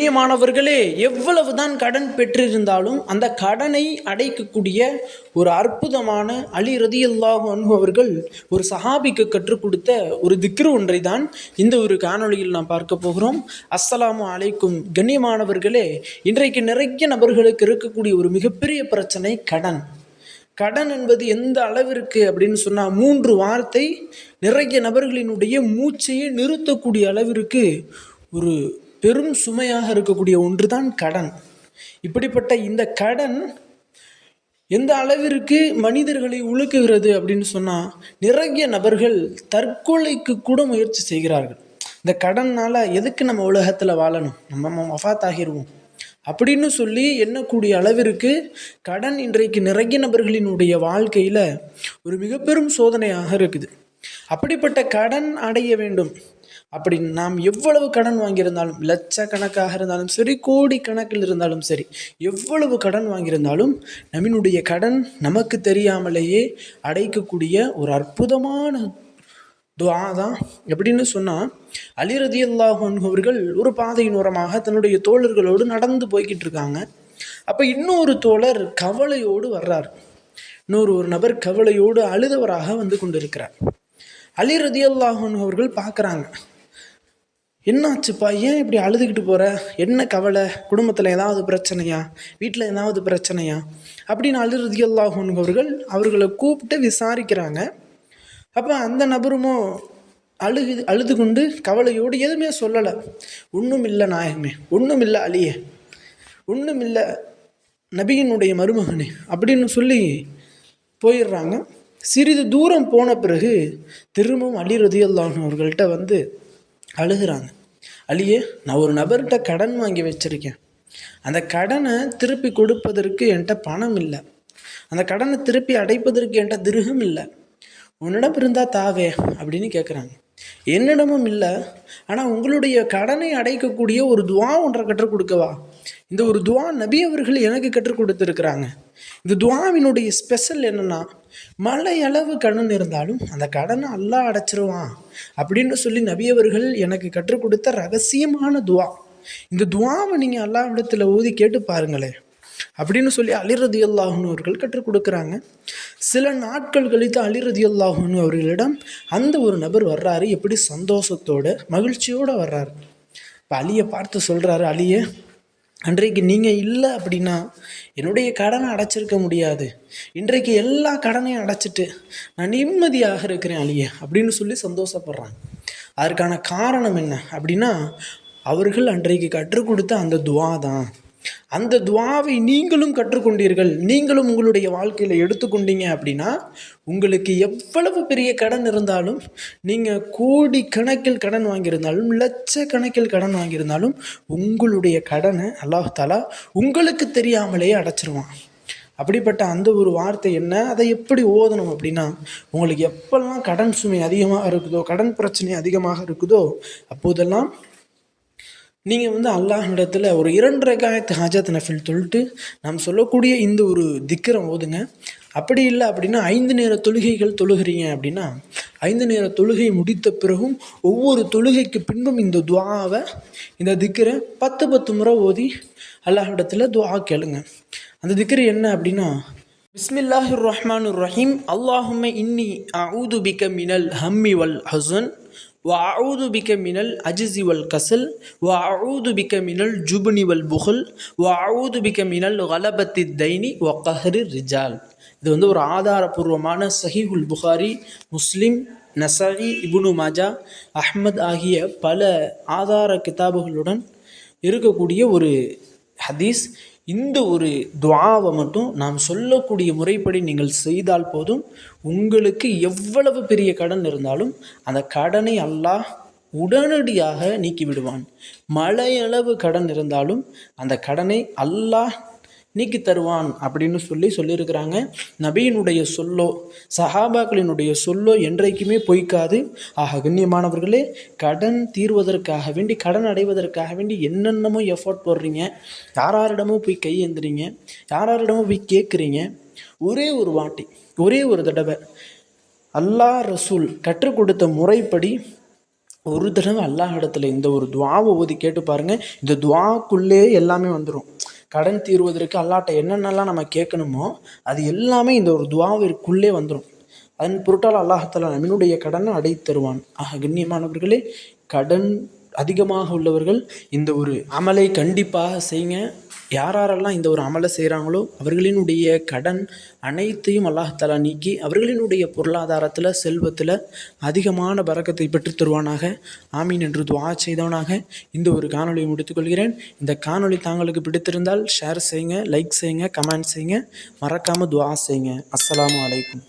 கண்ணியமானவர்களே எவ்வளவுதான் கடன் பெற்றிருந்தாலும் அந்த கடனை அடைக்கக்கூடிய ஒரு அற்புதமான அலி ரதியல்லாஹு அவர்கள் ஒரு சஹாபிக்கு கற்றுக் கொடுத்த ஒரு திக்ரு ஒன்றை தான் இந்த ஒரு காணொளியில் நாம் பார்க்க போகிறோம். அஸ்ஸலாமு அலைக்கும். கண்ணியமானவர்களே இன்றைக்கு நிறைய நபர்களுக்கு இருக்கக்கூடிய ஒரு மிகப்பெரிய பிரச்சனை கடன். கடன் என்பது எந்த அளவிற்கு அப்படின்னு சொன்னால் மூன்று வார்த்தை நிறைய நபர்களினுடைய மூச்சையே நிறுத்தக்கூடிய அளவிற்கு ஒரு பெரும் சுமையாக இருக்கக்கூடிய ஒன்று தான் கடன். இப்படிப்பட்ட இந்த கடன் எந்த அளவிற்கு மனிதர்களை உழுக்குகிறது அப்படின்னு சொன்னால் நிறைய நபர்கள் தற்கொலைக்கு கூட முயற்சி செய்கிறார்கள். இந்த கடனால் எதுக்கு நம்ம உலகத்தில் வாழணும்? நம்ம மஃபாத் ஆகிடுவோம் அப்படின்னு சொல்லி எண்ணக்கூடிய அளவிற்கு கடன் இன்றைக்கு நிறைய நபர்களினுடைய வாழ்க்கையில் ஒரு மிக பெரும் சோதனையாக இருக்குது. அப்படிப்பட்ட கடன் அடைய வேண்டும். அப்படி நாம் எவ்வளவு கடன் வாங்கியிருந்தாலும் லட்சக்கணக்காக இருந்தாலும் சரி கோடி கணக்கில் இருந்தாலும் சரி எவ்வளவு கடன் வாங்கியிருந்தாலும் நம்மினுடைய கடன் நமக்கு தெரியாமலேயே அடைக்கக்கூடிய ஒரு அற்புதமான துவா தான். எப்படின்னு சொன்னால் அலிரதி அல்லாஹன் அவர்கள் ஒரு பாதையின் ஓரமாக தன்னுடைய தோழர்களோடு நடந்து போய்கிட்டு இருக்காங்க. அப்போ இன்னொரு தோழர் கவலையோடு வர்றார். இன்னொரு ஒரு நபர் கவலையோடு அழுதவராக வந்து கொண்டிருக்கிறார். அலிரதி அல்லாஹன் அவர்கள் பார்க்குறாங்க. என்னாச்சுப்பா? ஏன் இப்படி அழுதுகிட்டு போகிற என்ன கவலை? குடும்பத்தில் ஏதாவது பிரச்சனையா? வீட்டில் ஏதாவது பிரச்சனையா? அப்படின்னு அலி ரதி அவர்கள் அவர்களை கூப்பிட்டு விசாரிக்கிறாங்க. அப்போ அந்த நபருமோ அழுகு அழுது கொண்டு கவலையோடு எதுவுமே சொல்லலை. ஒன்றும் இல்லை நாயகமே ஒன்றும் இல்லை அழியே ஒன்றும் இல்லை நபியினுடைய மருமகனே அப்படின்னு சொல்லி போயிடுறாங்க. சிறிது தூரம் போன பிறகு திரும்பவும் அலி ரதியல்லான் அவர்கள்ட்ட வந்து அழுகிறாங்க. அழியே நான் ஒரு நபர்கிட்ட கடன் வாங்கி வச்சுருக்கேன். அந்த கடனை திருப்பி கொடுப்பதற்கு என்கிட்ட பணம் இல்லை. அந்த கடனை திருப்பி அடைப்பதற்கு என்கிட்ட திருகம் இல்லை. உன்னிடம் இருந்தால் தாவே அப்படின்னு கேட்குறாங்க என்னிடமும் இல்லை. ஆனால் உங்களுடைய கடனை அடைக்கக்கூடிய ஒரு துவா ஒன்றை கற்றுக் கொடுக்கவா? இந்த ஒரு துவா நபி அவர்கள் எனக்கு கற்றுக் கொடுத்துருக்குறாங்க. இந்த துவாவினுடைய ஸ்பெஷல் என்னென்னா மலையளவு அளவு கடன் இருந்தாலும் அந்த கடனை அல்லாஹ் அடைச்சிருவான் அப்படின்னு சொல்லி நபியவர்கள் எனக்கு கற்றுக் கொடுத்த ரகசியமான துவா. இந்த துவாவை நீங்கள் அல்லாவிடத்தில் ஊதி கேட்டு பாருங்களேன். அப்படின்னு சொல்லி அலிரதி அல்லாஹன் அவர்கள் கற்றுக் கொடுக்குறாங்க. சில நாட்கள் கழித்து அலிரதி அல்லாஹன் அவர்களிடம் அந்த ஒரு நபர் வர்றாரு. எப்படி சந்தோஷத்தோட மகிழ்ச்சியோடு வர்றாரு. இப்போ அலியை பார்த்து சொல்கிறாரு அலியை அன்றைக்கு நீங்கள் இல்லை அப்படின்னா என்னுடைய கடனை அடைச்சிருக்க முடியாது. இன்றைக்கு எல்லா கடனையும் அடைச்சிட்டு நான் நிம்மதியாக இருக்கிறேன் அழிய அப்படின்னு சொல்லி சந்தோஷப்படுறாங்க. அதற்கான காரணம் என்ன அப்படின்னா அவர்கள் அன்றைக்கு கற்றுக் கொடுத்த அந்த துவா தான் அந்த துவாவை நீங்களும் கற்றுக்கொண்டீர்கள் நீங்களும் உங்களுடைய வாழ்க்கையில் எடுத்துக்கொண்டீங்க அப்படின்னா உங்களுக்கு எவ்வளவு பெரிய கடன் இருந்தாலும் நீங்கள் கோடி கணக்கில் கடன் வாங்கியிருந்தாலும் லட்ச கணக்கில் கடன் வாங்கியிருந்தாலும் உங்களுடைய கடனை அல்லாஹாலா உங்களுக்கு தெரியாமலேயே அடைச்சிருவான். அப்படிப்பட்ட அந்த ஒரு வார்த்தை என்ன? அதை எப்படி ஓதணும் அப்படின்னா உங்களுக்கு எப்பெல்லாம் கடன் சுமை அதிகமாக இருக்குதோ கடன் பிரச்சனை அதிகமாக இருக்குதோ அப்போதெல்லாம் நீங்கள் வந்து அல்லாஹ்னிடத்தில் ஒரு இரண்டரை காயத்து ஹாஜத் நஃபில் தொழுட்டு நாம் சொல்லக்கூடிய இந்த ஒரு திக்கரம் ஓதுங்க. அப்படி இல்லை அப்படின்னா ஐந்து நேர தொழுகைகள் தொழுகிறீங்க அப்படின்னா ஐந்து நேர தொழுகை முடித்த பிறகும் ஒவ்வொரு தொழுகைக்கு பின்பும் இந்த துவாவை இந்த திக்கரை பத்து பத்து முறை ஓதி அல்லாஹிடத்தில் துவா கேளுங்க. அந்த திக்கர் என்ன அப்படின்னா பிஸ்மில்லாஹிர் ரஹ்மான் ரஹீம் அல்லாஹுமே இன்னி அவுது பிக மினல் ஹம்மி வல் ஹசன் وأعوذ بك من العجز والكسل وأعوذ بك من الجبن والبخل وأعوذ بك من الغلبة الدين وقهر الرجال இது வந்து ஒரு ஆதாரபூர்வமான சஹீஹுல் புகாரி முஸ்லிம் நசரி இபுனு மாஜா அஹ்மத் ஆகிய பல ஆதார கிதாபுகளுடன் இருக்கக்கூடிய ஒரு ஹதீஸ் இந்த ஒரு துவாவை மட்டும் நாம் சொல்லக்கூடிய முறைப்படி நீங்கள் செய்தால் போதும். உங்களுக்கு எவ்வளவு பெரிய கடன் இருந்தாலும் அந்த கடனை அல்லாஹ் உடனடியாக நீக்கிவிடுவான். மழையளவு கடன் இருந்தாலும் அந்த கடனை அல்லாஹ் நீக்கி தருவான் அப்படின்னு சொல்லி சொல்லியிருக்கிறாங்க. நபியினுடைய சொல்லோ சஹாபாக்களினுடைய சொல்லோ என்றைக்குமே பொய்க்காது. ஆக கண்ணியமானவர்களே கடன் தீர்வதற்காக வேண்டி கடன் அடைவதற்காக வேண்டி என்னென்னமோ எஃபோர்ட் போடுறீங்க. யாராரிடமோ போய் கையேந்துறீங்க யாராரிடமோ போய் கேட்குறீங்க ஒரே ஒரு வாட்டி ஒரே ஒரு தடவை அல்லாஹ் ரசூல் கற்றுக் கொடுத்த முறைப்படி ஒரு தடவை அல்லாஹ் இடத்துல இந்த ஒரு துவாவை ஓதி கேட்டு பாருங்கள் இந்த துவாக்குள்ளே எல்லாமே வந்துடும் கடன் தீர்வதற்கு அல்லாட்ட என்னென்னலாம் நம்ம கேட்கணுமோ அது எல்லாமே இந்த ஒரு துவாவிற்குள்ளே வந்துடும் அதன் பொருட்டால் அல்லாஹால நம்மளுடைய கடனை அடைத்து தருவான் ஆக கண்ணியமானவர்களே கடன் அதிகமாக உள்ளவர்கள் இந்த ஒரு அமலை கண்டிப்பாக செய்யுங்க. யார் யாரெல்லாம் இந்த ஒரு அமலை செய்கிறாங்களோ அவர்களினுடைய கடன் அனைத்தையும் அல்லாஹாலா நீக்கி அவர்களினுடைய பொருளாதாரத்தில் செல்வத்தில் அதிகமான பறக்கத்தை பெற்று தருவானாக. ஆமீன் என்று துவா செய்தவனாக இந்த ஒரு காணொலியை முடித்துக்கொள்கிறேன் இந்த காணொளி தாங்களுக்கு பிடித்திருந்தால் ஷேர் செய்யுங்க லைக் செய்யுங்க கமெண்ட் செய்யுங்க. மறக்காமல் துவா செய்யுங்க. அஸ்ஸலாமு அலைக்கும்.